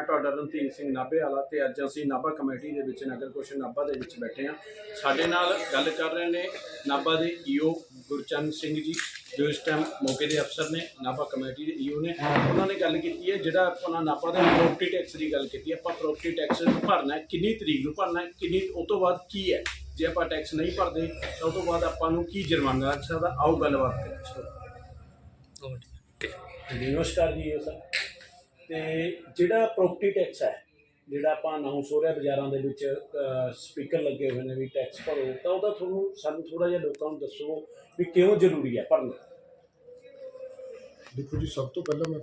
ਮੈਂ ਤੁਹਾਡਾ ਰਣਧੀਰ ਸਿੰਘ ਨਾਭੇ ਵਾਲਾ ਤੇ ਅੱਜ ਅਸੀਂ ਨਾਭਾ ਕਮੇਟੀ ਦੇ ਵਿੱਚ ਨਗਰ ਕੌਂਸਲ ਨਾਭਾ ਦੇ ਵਿੱਚ ਬੈਠੇ ਹਾਂ। ਸਾਡੇ ਨਾਲ ਗੱਲ ਕਰ ਰਹੇ ਨੇ ਨਾਭਾ ਦੇ ਈਓ ਗੁਰਚਰਨ ਸਿੰਘ ਜੀ ਜੋ ਇਸ ਟਾਈਮ ਮੌਕੇ ਦੇ ਅਫਸਰ ਨੇ ਨਾਭਾ ਕਮੇਟੀ ਦੇ ਈਓ ਨੇ। ਉਹਨਾਂ ਨੇ ਗੱਲ ਕੀਤੀ ਹੈ ਜਿਹੜਾ ਆਪਾਂ ਨਾਭਾ ਦੇ ਪ੍ਰੋਪਰਟੀ ਟੈਕਸ ਦੀ ਗੱਲ ਕੀਤੀ ਆਪਾਂ ਪ੍ਰੋਪਰਟੀ ਟੈਕਸ ਭਰਨਾ ਹੈ ਕਿੰਨੀ ਤਰੀਕ ਨੂੰ ਭਰਨਾ ਹੈ ਕਿੰਨੀ ਉਹ ਤੋਂ ਬਾਅਦ ਕੀ ਹੈ? ਜੇ ਆਪਾਂ ਟੈਕਸ ਨਹੀਂ ਭਰਦੇ ਤਾਂ ਉਹ ਤੋਂ ਬਾਅਦ ਆਪਾਂ ਨੂੰ ਕੀ ਜੁਰਮਾਨਾ ਲੱਗ ਸਕਦਾ ਆਓ ਗੱਲਬਾਤ ਕਰੀਏ। ਨਮਸਕਾਰ ਜੀ ਸਰ। ਤੇ ਜਿਹੜਾ ਪ੍ਰੋਪਰਟੀ ਟੈਕਸ ਹੈ, ਜਿਹੜਾ ਆਪਾਂ ਅਨਾਉਂਸ ਹੋ ਰਿਹਾ ਬਾਜ਼ਾਰਾਂ ਦੇ ਵਿੱਚ ਸਪੀਕਰ ਲੱਗੇ ਹੋਏ ਨੇ ਵੀ ਟੈਕਸ ਭਰੋ, ਤਾਂ ਉਹਦਾ ਤੁਹਾਨੂੰ ਸਾਨੂੰ ਥੋੜਾ ਜਿਹਾ ਲੋਕਾਂ ਨੂੰ ਦੱਸੋ ਵੀ ਕਿਉਂ ਜ਼ਰੂਰੀ ਹੈ ਭਰਨਾ? ਦੇਖੋ ਜੀ, ਸਭ ਤੋਂ ਪਹਿਲਾਂ ਮੈਂ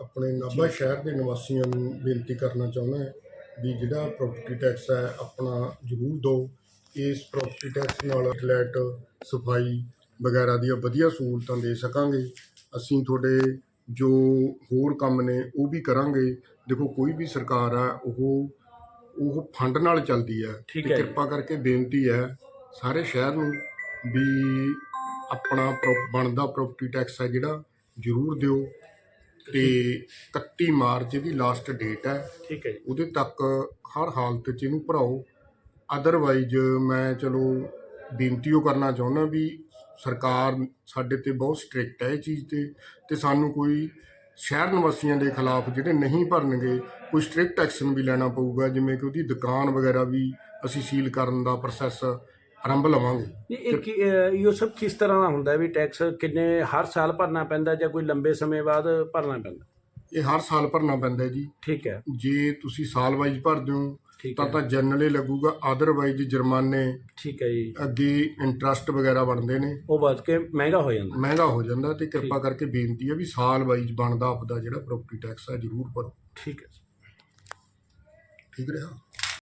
ਆਪਣੇ ਨਾਭਾ ਸ਼ਹਿਰ ਦੇ ਨਿਵਾਸੀਆਂ ਨੂੰ ਬੇਨਤੀ ਕਰਨਾ ਚਾਹੁੰਦਾ ਹਾਂ ਵੀ ਜਿਹੜਾ ਪ੍ਰੋਪਰਟੀ ਟੈਕਸ ਹੈ, ਆਪਣਾ ਜ਼ਰੂਰ ਦਿਓ। ਇਸ ਪ੍ਰੋਪਰਟੀ ਟੈਕਸ ਨਾਲ ਫਲੈਟ ਸਫ਼ਾਈ ਵਗੈਰਾ ਦੀਆਂ ਵਧੀਆ ਸਹੂਲਤਾਂ ਦੇ ਸਕਾਂਗੇ। ਅਸੀਂ ਤੁਹਾਡੇ ਜੋ ਹੋਰ ਕੰਮ ਨੇ ਉਹ ਵੀ ਕਰਾਂਗੇ। ਦੇਖੋ ਕੋਈ ਵੀ ਸਰਕਾਰ ਆ ਉਹ ਉਹ ਫੰਡ ਨਾਲ ਚੱਲਦੀ ਹੈ ਠੀਕ ਤੇ ਹੈ ਜੀ। ਕਿਰਪਾ ਕਰਕੇ ਬੇਨਤੀ ਹੈ ਸਾਰੇ ਸ਼ਹਿਰ ਨੂੰ ਵੀ ਆਪਣਾ ਪ੍ਰੋ- ਬਣਦਾ ਪ੍ਰਾਪਰਟੀ ਟੈਕਸ ਹੈ ਜਿਹੜਾ ਜ਼ਰੂਰ ਦਿਓ। ਤੇ 31 ਮਾਰਚ ਦੀ ਲਾਸਟ ਡੇਟ ਹੈ। ਠੀਕ ਹੈ ਜੀ। ਉਹਦੇ ਤੱਕ ਹਰ ਹਾਲਤ 'ਚ ਇਹਨੂੰ ਭਰਾਓ। ਅਦਰਵਾਈਜ਼ ਮੈਂ ਚਲੋ ਬੇਨਤੀ ਉਹ ਕਰਨਾ ਚਾਹੁੰਦਾ ਵੀ ਸਰਕਾਰ ਸਾਡੇ ਤੇ ਬਹੁਤ ਸਟ੍ਰਿਕਟ ਹੈ ਇਹ ਚੀਜ਼ ਤੇ ਤੇ ਸਾਨੂੰ ਕੋਈ ਸ਼ਹਿਰ ਨਿਵਾਸੀਆਂ ਦੇ ਖਿਲਾਫ ਜਿਹੜੇ ਨਹੀਂ ਭਰਨਗੇ ਕੋਈ ਸਟ੍ਰਿਕਟ ਐਕਸ਼ਨ ਵੀ ਲੈਣਾ ਪਊਗਾ ਜਿਵੇਂ ਕਿ ਉਹਦੀ ਦੁਕਾਨ ਵਗੈਰਾ ਵੀ ਅਸੀਂ ਸੀਲ ਕਰਨ ਦਾ ਪ੍ਰੋਸੈਸ ਆਰੰਭ ਲਵਾਂਗੇ। ਇਹ ਇਹ ਕੀ- ਅਹ ਇਹ ਸਭ ਕਿਸ ਤਰ੍ਹਾਂ ਦਾ ਹੁੰਦਾ ਹੈ ਵੀ ਟੈਕਸ ਕਿੰਨੇ ਹਰ ਸਾਲ ਭਰਨਾ ਪੈਂਦਾ ਜਾਂ ਕੋਈ ਲੰਬੇ ਸਮੇਂ ਬਾਅਦ ਭਰਨਾ ਪੈਂਦਾ? ਇਹ ਹਰ ਸਾਲ ਭਰਨਾ ਪੈਂਦਾ ਹੈ ਜੀ। ਠੀਕ ਹੈ। ਜੇ ਤੁਸੀਂ ਸਾਲ ਵਾਈਜ਼ ਭਰਦੇ ਹੋ ਠੀਕ ਤਾਂ ਹੈ। ਤਾਂ ਜਨਰਲੀ ਲੱਗੂਗਾ ਅਦਰਵਾਈਜ਼ ਜੁਰਮਾਨੇ ਠੀਕ ਹੈ ਜੀ। ਅੱਗੇ ਇੰਟਰਸਟ ਵਗੈਰਾ ਬਣਦੇ ਨੇ। ਉਹ ਵੱਧ ਕੇ ਮਹਿੰਗਾ ਹੋ ਜਾਂਦਾ। ਮਹਿੰਗਾ ਹੋ ਜਾਂਦਾ ਤੇ ਕਿਰਪਾ। ਕਰਕੇ ਬੇਨਤੀ ਹੈ ਵੀ ਸਾਲ ਵਾਈਜ਼ ਬਣਦਾ ਆਪਦਾ ਜਿਹੜਾ ਪ੍ਰਾਪਰਟੀ ਟੈਕਸ ਹੈ ਜ਼ਰੂਰ ਭਰੋ। ਠੀਕ ਹੈ ਠੀਕ ਰਿਹਾ?